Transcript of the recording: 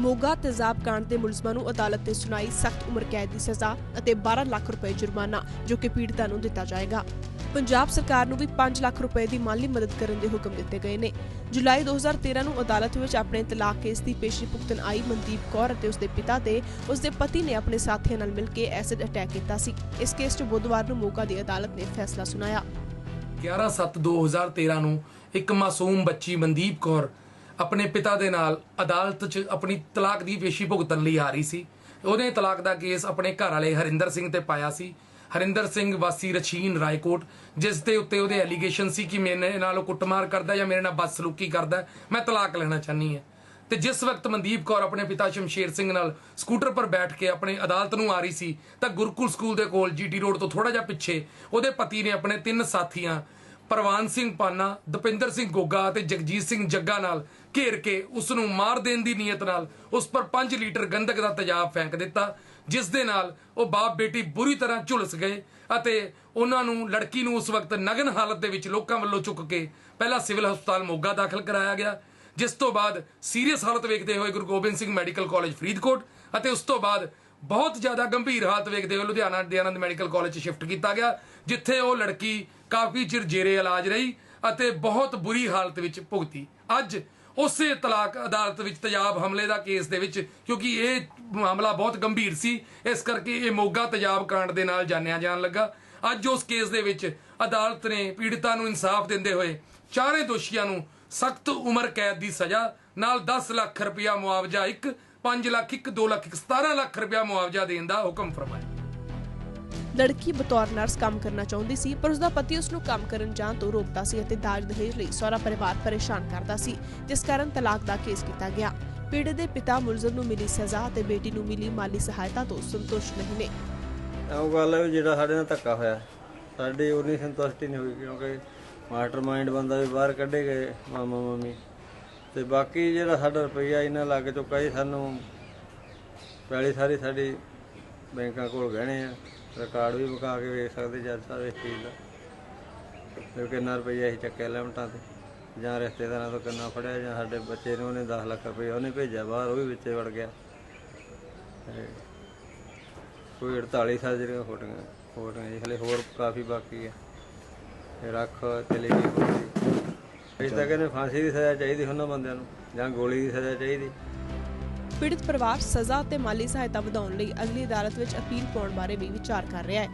ਮੋਗਾ ਤੇਜ਼ਾਬ ਕਾਂਡ ਦੇ ਮੁਲਜ਼ਮਾਂ ਨੂੰ ਅਦਾਲਤ ਨੇ ਸੁਣਾਈ ਸਖਤ ਉਮਰ ਕੈਦ ਦੀ ਸਜ਼ਾ ਅਤੇ 12 ਲੱਖ ਰੁਪਏ ਜੁਰਮਾਨਾ, ਜੋ ਕਿ ਪੀੜਤਾਂ ਨੂੰ ਦਿੱਤਾ ਜਾਏਗਾ। ਪੰਜਾਬ ਸਰਕਾਰ ਨੂੰ ਵੀ 5 ਲੱਖ ਰੁਪਏ ਦੀ ਮਾਲੀ ਮਦਦ ਕਰਨ ਦੇ ਹੁਕਮ ਦਿੱਤੇ ਗਏ ਨੇ। ਜੁਲਾਈ 2013 ਨੂੰ ਅਦਾਲਤ ਵਿੱਚ ਆਪਣੇ ਤਲਾਕ ਕੇਸ ਦੀ ਪੇਸ਼ੀ ਭੁਗਤਣ ਆਈ ਮਨਦੀਪ ਕੌਰ ਅਤੇ ਉਸਦੇ ਪਿਤਾ ਤੇ ਉਸਦੇ ਪਤੀ ਨੇ ਆਪਣੇ ਸਾਥੀਆਂ ਨਾਲ ਮਿਲ ਕੇ ਐਸਿਡ ਅਟੈਕ ਕੀਤਾ ਸੀ। ਇਸ ਕੇਸ 'ਚ ਬੁੱਧਵਾਰ ਨੂੰ ਮੋਗਾ ਦੀ ਅਦਾਲਤ ਨੇ ਫੈਸਲਾ ਸੁਣਾਇਆ। 11/7/2013 ਨੂੰ ਇੱਕ ਮਾਸੂਮ ਬੱਚੀ ਮਨਦੀਪ ਕੌਰ ਆਪਣੇ ਪਿਤਾ ਦੇ ਨਾਲ ਅਦਾਲਤ 'ਚ ਆਪਣੀ ਤਲਾਕ ਦੀ ਪੇਸ਼ੀ ਭੁਗਤਣ ਲਈ ਆ ਰਹੀ ਸੀ। ਉਹਨੇ ਤਲਾਕ ਦਾ ਕੇਸ ਆਪਣੇ ਘਰ ਵਾਲੇ ਹਰਿੰਦਰ ਸਿੰਘ ਤੇ ਪਾਇਆ ਸੀ। ਹਰਿੰਦਰ ਸਿੰਘ ਵਾਸੀ ਰਛੀਨ ਰਾਏਕੋਟ, ਜਿਸ ਦੇ ਉੱਤੇ ਉਹਦੇ ਐਲੀਗੇਸ਼ਨ ਸੀ ਕਿ ਮੇਰੇ ਨਾਲ ਉਹ ਕੁੱਟਮਾਰ ਕਰਦਾ ਜਾਂ ਮੇਰੇ ਨਾਲ ਬਦਸਲੂਕੀ ਕਰਦਾ, ਮੈਂ ਤਲਾਕ ਲੈਣਾ ਚਾਹਨੀ ਹਾਂ। ਤੇ ਜਿਸ ਵਕਤ ਮਨਦੀਪ ਕੌਰ ਆਪਣੇ ਪਿਤਾ ਸ਼ਮਸ਼ੇਰ ਸਿੰਘ ਨਾਲ ਸਕੂਟਰ ਪਰ ਬੈਠ ਕੇ ਆਪਣੇ ਅਦਾਲਤ ਨੂੰ ਆ ਰਹੀ ਸੀ, ਤਾਂ ਗੁਰਕੁਲ ਸਕੂਲ ਦੇ ਕੋਲ ਜੀਟੀ ਰੋਡ ਤੋਂ ਥੋੜਾ ਜਿਹਾ ਪਿੱਛੇ ਉਹਦੇ ਪਤੀ ਨੇ ਆਪਣੇ ਤਿੰਨ ਸਾਥੀਆਂ ਪ੍ਰਵਾਨ ਸਿੰਘ ਪਾਨਾ, ਦਪਿੰਦਰ ਸਿੰਘ ਗੋਗਾ ਅਤੇ ਜਗਜੀਤ ਸਿੰਘ ਜੱਗਾ ਨਾਲ ਘੇਰ ਕੇ ਉਸ ਨੂੰ ਮਾਰ ਦੇਣ ਦੀ ਨੀਅਤ ਨਾਲ ਉਸ ਪਰ 5 ਲੀਟਰ ਗੰਧਕ ਦਾ ਤੇਜ਼ਾਬ ਫੈਂਕ ਦਿੱਤਾ, ਜਿਸ ਦੇ ਨਾਲ ਉਹ ਬਾਪ ਬੇਟੀ ਬੁਰੀ ਤਰ੍ਹਾਂ ਝੁਲਸ ਗਏ ਅਤੇ ਉਹਨਾਂ ਨੂੰ ਲੜਕੀ ਨੂੰ ਉਸ ਵਕਤ ਨਗਨ ਹਾਲਤ ਦੇ ਵਿੱਚ ਲੋਕਾਂ ਵੱਲੋਂ ਚੁੱਕ ਕੇ ਪਹਿਲਾਂ ਸਿਵਲ ਹਸਪਤਾਲ ਮੋਗਾ ਦਾਖਲ ਕਰਾਇਆ ਗਿਆ, ਜਿਸ ਤੋਂ ਬਾਅਦ ਸੀਰੀਅਸ ਹਾਲਤ ਵੇਖਦੇ ਹੋਏ ਗੁਰੂ ਗੋਬਿੰਦ ਸਿੰਘ ਮੈਡੀਕਲ ਕਾਲਜ ਫਰੀਦਕੋਟ ਅਤੇ ਉਸ ਤੋਂ ਬਾਅਦ ਬਹੁਤ ਜ਼ਿਆਦਾ ਗੰਭੀਰ ਹਾਲਤ ਵੇਖਦੇ ਹੋਏ ਲੁਧਿਆਣਾ ਦਯਾਨੰਦ ਮੈਡੀਕਲ ਕਾਲਜ 'ਚ ਸ਼ਿਫਟ ਕੀਤਾ ਗਿਆ, ਜਿੱਥੇ ਉਹ ਲੜਕੀ ਕਾਫੀ ਚਿਰ ਜੇਰੇ ਇਲਾਜ ਰਹੀ ਅਤੇ ਬਹੁਤ ਬੁਰੀ ਹਾਲਤ ਵਿੱਚ ਭੁਗਤੀ। ਅੱਜ ਉਸੇ ਤਲਾਕ ਅਦਾਲਤ ਵਿੱਚ ਤਜ਼ਾਬ ਹਮਲੇ ਦਾ ਕੇਸ ਦੇ ਵਿੱਚ, ਕਿਉਂਕਿ ਇਹ ਮਾਮਲਾ ਬਹੁਤ ਗੰਭੀਰ ਸੀ, ਇਸ ਕਰਕੇ ਇਹ ਮੋਗਾ ਤਜਾਬ ਕਾਂਡ ਦੇ ਨਾਲ ਜਾਣਿਆ ਜਾਣ ਲੱਗਾ। ਅੱਜ ਉਸ ਕੇਸ ਦੇ ਵਿੱਚ ਅਦਾਲਤ ਨੇ ਪੀੜਤਾਂ ਨੂੰ ਇਨਸਾਫ ਦਿੰਦੇ ਹੋਏ ਚਾਰੇ ਦੋਸ਼ੀਆਂ ਨੂੰ ਸਖਤ ਉਮਰ ਕੈਦ ਦੀ ਸਜ਼ਾ, ਨਾਲ 10 ਲੱਖ ਰੁਪਇਆ ਮੁਆਵਜ਼ਾ ਇੱਕ 5 ਲੱਖ ਇੱਕ 2 ਲੱਖ ਇੱਕ 17 ਲੱਖ ਰੁਪਇਆ ਮੁਆਵਜ਼ਾ ਦੇਣ ਦਾ ਹੁਕਮ ਫਰਮਾਇਆ। ਲੜਕੀ ਬਤੌਰ ਨਰਸ ਕੰਮ ਕਰਨਾ ਚਾਹੁੰਦੀ ਸੀ ਪਰ ਉਸਦਾ ਪਤੀ ਉਸ ਨੂੰ ਕੰਮ ਕਰਨ ਜਾਣ ਤੋਂ ਰੋਕਦਾ ਸੀ ਅਤੇ ਦਾਜ ਦਹੇਜ ਲਈ ਸਹੁਰਾ ਪਰਿਵਾਰ ਪਰੇਸ਼ਾਨ ਕਰਦਾ ਸੀ ਜਿਸ ਕਾਰਨ ਤਲਾਕ ਦਾ ਕੇਸ ਕੀਤਾ ਗਿਆ। ਪੀੜਤ ਦੇ ਪਿਤਾ ਮੁਲਜ਼ਮ ਨੂੰ ਮਿਲੀ ਸਜ਼ਾ ਅਤੇ ਬੇਟੀ ਨੂੰ ਮਿਲੀ ਮਾਲੀ ਸਹਾਇਤਾ ਤੋਂ ਸੰਤੁਸ਼ਟ ਨਹੀਂ ਨੇ। ਉਹ ਗੱਲ ਹੈ ਜਿਹੜਾ ਸਾਡੇ ਨਾਲ ਧੱਕਾ ਹੋਇਆ ਸਾਡੀ ਉਨੀ ਸੰਤੁਸ਼ਟੀ ਨਹੀਂ ਹੋਈ ਕਿਉਂਕਿ ਮਾਸਟਰਮਾਈਂਡ ਬੰਦਾ ਵੀ ਬਾਹਰ ਕੱਢੇ ਗਏ ਮਾਮਾ ਮਾਮੀ ਤੇ ਬਾਕੀ ਜਿਹੜਾ ਸਾਡਾ ਰੁਪਈਆ ਇਹਨਾਂ ਲੱਗ ਚੁੱਕਾ ਜੀ, ਸਾਨੂੰ ਪਹਿਲੀ ਸਾਰੀ ਸਾਡੀ ਬੈਂਕਾਂ ਕੋਲ ਗਹਿਣੇ ਆ। ਰਿਕਾਰਡ ਵੀ ਵਿਖਾ ਕੇ ਵੇਖ ਸਕਦੇ ਜੱਜ ਸਾਹਿਬ ਇਸ ਚੀਜ਼ ਦਾ। ਤੇ ਕਿੰਨਾ ਰੁਪਈਆ ਅਸੀਂ ਚੱਕਿਆ ਲਿਮਟਾਂ ਤੇ। ਜਾਂ ਰਿਸ਼ਤੇਦਾਰਾਂ ਤੋਂ ਕਿੰਨਾ ਫੜਿਆ, ਜਾਂ ਸਾਡੇ ਬੱਚੇ ਨੂੰ ਉਹਨੇ 10 ਲੱਖ ਰੁਪਏ ਉਹਨੇ ਭੇਜਿਆ, ਬਾਹਰ ਉਹ ਵੀ ਵਿੱਚੇ ਵੜ ਗਿਆ। ਤੇ ਕੋਈ 48 ਸਰਜਰੀਆਂ ਫੋਟੀਆਂ ਫੋਟੀਆਂ ਜੀ, ਹਲੇ ਹੋਰ ਕਾਫੀ ਬਾਕੀ ਆ। ਰੱਖ, ਚਲੀ ਗਈ ਗੋਲੀ ਇਸ ਤਾਂ ਕਹਿੰਦੇ ਫਾਂਸੀ ਦੀ ਸਜ਼ਾ ਚਾਹੀਦੀ ਉਹਨਾਂ ਬੰਦਿਆਂ ਨੂੰ, ਜਾਂ ਗੋਲੀ ਦੀ ਸਜ਼ਾ ਚਾਹੀਦੀ। ਪੀੜਤ ਪਰਿਵਾਰ ਸਜ਼ਾ ਤੇ ਮਾਲੀ ਸਹਾਇਤਾ ਵਧਾਉਣ ਲਈ ਅਗਲੀ ਅਦਾਲਤ ਵਿੱਚ ਅਪੀਲ ਪਾਉਣ ਬਾਰੇ ਵੀ ਵਿਚਾਰ ਕਰ ਰਿਹਾ ਹੈ।